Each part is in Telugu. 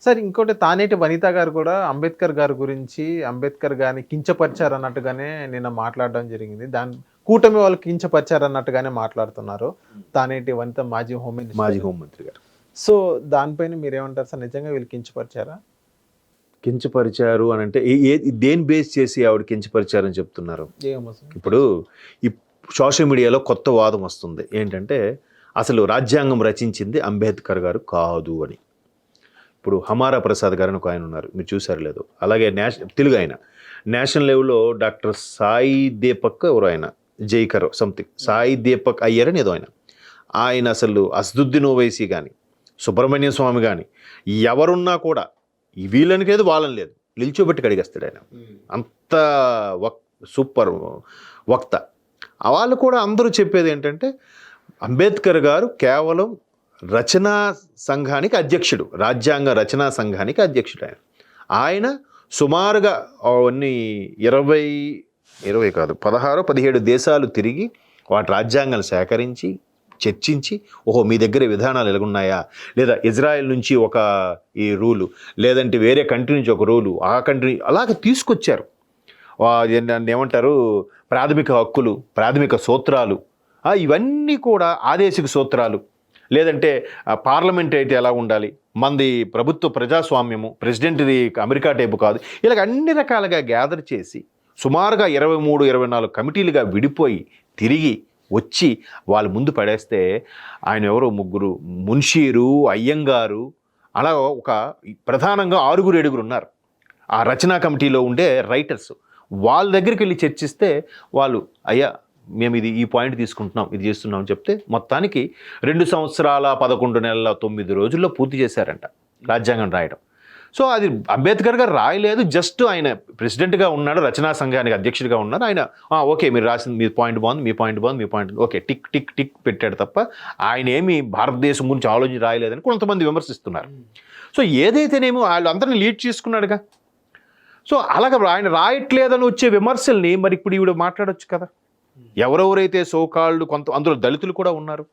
సార్ ఇంకోటి తానేటి వనిత గారు కూడా అంబేద్కర్ గారి గురించి అంబేద్కర్ గారిని కించపరిచారు అన్నట్టుగానే నిన్న మాట్లాడడం జరిగింది. దాని కూటమి వాళ్ళు కించపరిచారు అన్నట్టుగానే మాట్లాడుతున్నారు. తానేటి వనిత మాజీ హోమ్ మినిస్టర్. మాజీ హోంమంత్రి గారు. సో దానిపైన మీరేమంటారు సార్? నిజంగా వీళ్ళు కించపరిచారా? కించపరిచారు అని అంటే ఏ- దేని బేస్ చేసి ఆవిడ కించపరిచారని చెప్తున్నారు? ఇప్పుడు ఈ సోషల్ మీడియాలో కొత్త వాదం వస్తుంది. ఏంటంటే అసలు రాజ్యాంగం రచించింది అంబేద్కర్ గారు కాదు అని. ఇప్పుడు హమారా ప్రసాద్ గారు అని ఒక ఆయన ఉన్నారు. మీరు చూసారు లేదు. అలాగే నేష తెలుగు ఆయన. నేషనల్ లెవెల్లో డాక్టర్ సాయి దీపక్ ఎవరు ఆయన. జైకర్ సంథింగ్ సాయి దీపక్ అయ్యర్ అని ఏదో ఆయన. ఆయన అసలు అసదుద్దీన్ ఓవైసీ కానీ సుబ్రహ్మణ్య స్వామి కానీ ఎవరున్నా కూడా వీళ్ళని లేదు వాళ్ళని లేదు. నిల్చోబెట్టి కడిగేస్తాడు ఆయన. అంత వక్ సూపర్ వక్త. వాళ్ళు కూడా అందరూ చెప్పేది ఏంటంటే అంబేద్కర్ గారు కేవలం రచనా సంఘానికి అధ్యక్షుడు రాజ్యాంగ రచనా సంఘానికి అధ్యక్షుడు ఆయన. ఆయన సుమారుగా అవన్నీ ఇరవై ఇరవై కాదు పదహారు పదిహేడు దేశాలు తిరిగి వాటి రాజ్యాంగాలు సేకరించి చర్చించి ఓహో మీ దగ్గర విధానాలు ఎలాగున్నాయా? లేదా ఇజ్రాయెల్ నుంచి ఒక ఈ రూలు లేదంటే వేరే కంట్రీ నుంచి ఒక రూలు ఆ కంట్రీ అలాగ తీసుకొచ్చారు. ఏమంటారు? ప్రాథమిక హక్కులు ప్రాథమిక సూత్రాలు ఇవన్నీ కూడా ఆదేశిక సూత్రాలు. లేదంటే పార్లమెంట్ అయితే ఎలా ఉండాలి? మంది ప్రభుత్వ ప్రజాస్వామ్యము ప్రెసిడెంట్ది అమెరికా టైపు కాదు. ఇలాగ అన్ని రకాలుగా గ్యాదర్ చేసి సుమారుగా ఇరవై మూడు ఇరవై నాలుగు కమిటీలుగా విడిపోయి తిరిగి వచ్చి వాళ్ళ ముందు పడేస్తే ఆయన ఎవరో ముగ్గురు మున్షీరు అయ్యంగారు అలా ఒక ప్రధానంగా ఆరుగురు ఏడుగురు ఉన్నారు. ఆ రచనా కమిటీలో ఉండే రైటర్స్. వాళ్ళ దగ్గరికి వెళ్ళి చర్చిస్తే వాళ్ళు అయ్యా మేము ఇది ఈ పాయింట్ తీసుకుంటున్నాం ఇది చేస్తున్నాం అని చెప్తే మొత్తానికి రెండు సంవత్సరాల పదకొండు నెలల తొమ్మిది రోజుల్లో పూర్తి చేశారంట రాజ్యాంగం రాయడం. సో అది అంబేద్కర్ గారు రాయలేదు జస్ట్ ఆయన ప్రెసిడెంట్గా ఉన్నాడు రచనా సంఘానికి అధ్యక్షుడిగా ఉన్నారు ఆయన ఓకే మీరు రాసింది మీ పాయింట్ బాగుంది మీ పాయింట్ బాగుంది మీ point okay tick tick tick పెట్టాడు తప్ప ఆయన ఏమి భారతదేశం గురించి ఆలోచన రాయలేదని కొంతమంది విమర్శిస్తున్నారు. సో ఏదైతేనేమో వాళ్ళు అందరిని లీడ్ చేసుకున్నాడుగా. సో అలాగ ఆయన రాయట్లేదని వచ్చే విమర్శల్ని మరి ఇప్పుడు ఈవిడ మాట్లాడొచ్చు కదా. ఎవరెవరైతే సోకాళ్ళు కొంత అందులో దళితులు కూడా ఉన్నారు.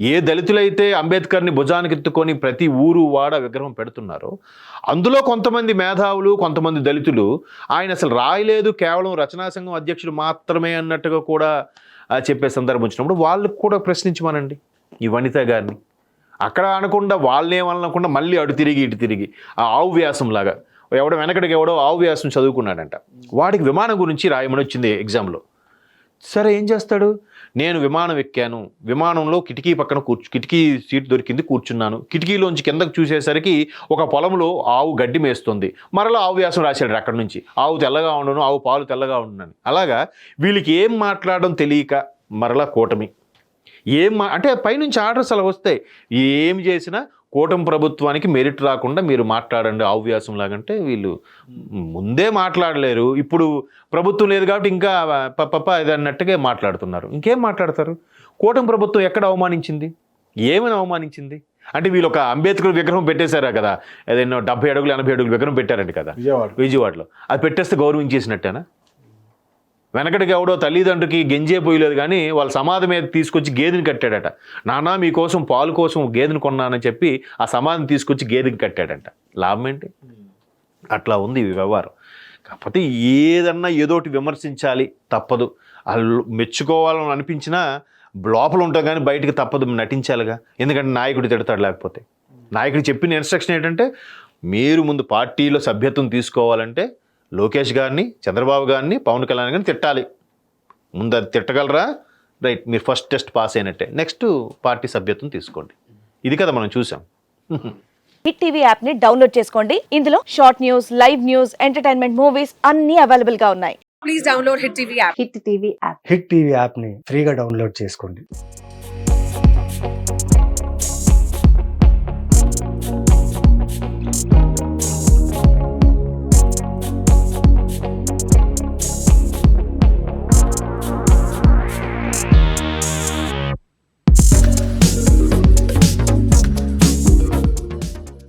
ఏ దళితులైతే అంబేద్కర్ని భుజానికి ఎత్తుకొని ప్రతి ఊరు వాడ విగ్రహం పెడుతున్నారో అందులో కొంతమంది మేధావులు కొంతమంది దళితులు ఆయన అసలు రాయలేదు కేవలం రచనా సంఘం అధ్యక్షుడు మాత్రమే అన్నట్టుగా కూడా చెప్పే సందర్భం వచ్చినప్పుడు వాళ్ళకు కూడా ప్రశ్నించమనండి ఈ వనిత గారిని. అక్కడ అనకుండా వాళ్ళేమనకుండా మళ్ళీ అటు తిరిగి ఇటు తిరిగి ఆ ఆవువ్యాసం లాగా. ఎవడో వెనకడికి ఎవడో ఆవు వ్యాసం చదువుకున్నాడంట. వాడికి విమానం గురించి రాయమని వచ్చింది ఎగ్జామ్లో. సరే ఏం చేస్తాడు? నేను విమానం ఎక్కాను. విమానంలో కిటికీ పక్కన కూర్చు కిటికీ సీట్ దొరికింది కూర్చున్నాను. కిటికీలోంచి కిందకు చూసేసరికి ఒక పొలంలో ఆవు గడ్డి మేస్తుంది. మరలా ఆవు వ్యాసం రాశాడు అక్కడ నుంచి. ఆవు తెల్లగా ఉండను ఆవు పాలు తెల్లగా ఉండను అలాగా వీళ్ళకి ఏం మాట్లాడడం తెలియక మరలా కూటమి. ఏం మా అంటే పైనుంచి ఆర్డర్స్ అలా వస్తాయి. ఏం చేసినా కూటమి ప్రభుత్వానికి మెరిట్ రాకుండా మీరు మాట్లాడండి ఆవ్యాసం లాగంటే వీళ్ళు ముందే మాట్లాడలేరు. ఇప్పుడు ప్రభుత్వం లేదు కాబట్టి ఇంకా పప్ప ఇది అన్నట్టుగా మాట్లాడుతున్నారు. ఇంకేం మాట్లాడతారు? కూటమి ప్రభుత్వం ఎక్కడ అవమానించింది? ఏమని అవమానించింది? అంటే వీళ్ళు ఒక అంబేద్కర్ విగ్రహం పెట్టేశారా కదా? ఏదైనా డెబ్బై అడుగులు ఎనభై అడుగులు విగ్రహం పెట్టారండి కదా? విజయవాడ విజయవాడలో. అది పెట్టేస్తే గౌరవించేసినట్టేనా? వెనకటికి ఎవడో తల్లిదండ్రులకి గెంజే పోయలేదు కానీ వాళ్ళ సమాధి మీద తీసుకొచ్చి గేదెని కట్టాడట. నానా మీకోసం పాలు కోసం గేదెని కొన్నానని చెప్పి ఆ సమాధిని తీసుకొచ్చి గేదెని కట్టాడంట. లాభం ఏంటి? అట్లా ఉంది ఈ వ్యవహారం. కాకపోతే ఏదన్నా ఏదోటి విమర్శించాలి తప్పదు. వాళ్ళు మెచ్చుకోవాలని అనిపించినా లోపల ఉంటాం కానీ బయటకు తప్పదు నటించాలిగా. ఎందుకంటే నాయకుడు తిడతాడు లేకపోతే. నాయకుడు చెప్పిన ఇన్స్ట్రక్షన్ ఏంటంటే మీరు ముందు పార్టీలో సభ్యత్వం తీసుకోవాలంటే లోకేష్ గారిని చంద్రబాబు గారిని పవన్ కళ్యాణ్ గారిని తిట్టాలి. ముందు అది తిట్టగలరా? రైట్ మీరు ఫస్ట్ టెస్ట్ పాస్ అయినట్టే. నెక్స్ట్ పార్టీ సభ్యత్వం తీసుకోండి. ఇది కదా మనం చూసాం. హిట్ టీవీ యాప్ని డౌన్లోడ్ చేసుకోండి. ఇందులో short news live news entertainment movies అన్ని అవైలబుల్గా ఉన్నాయి. please download Hit TV app. Hit TV app. Hit TV యాప్ని ఫ్రీగా డౌన్లోడ్ చేసుకోండి.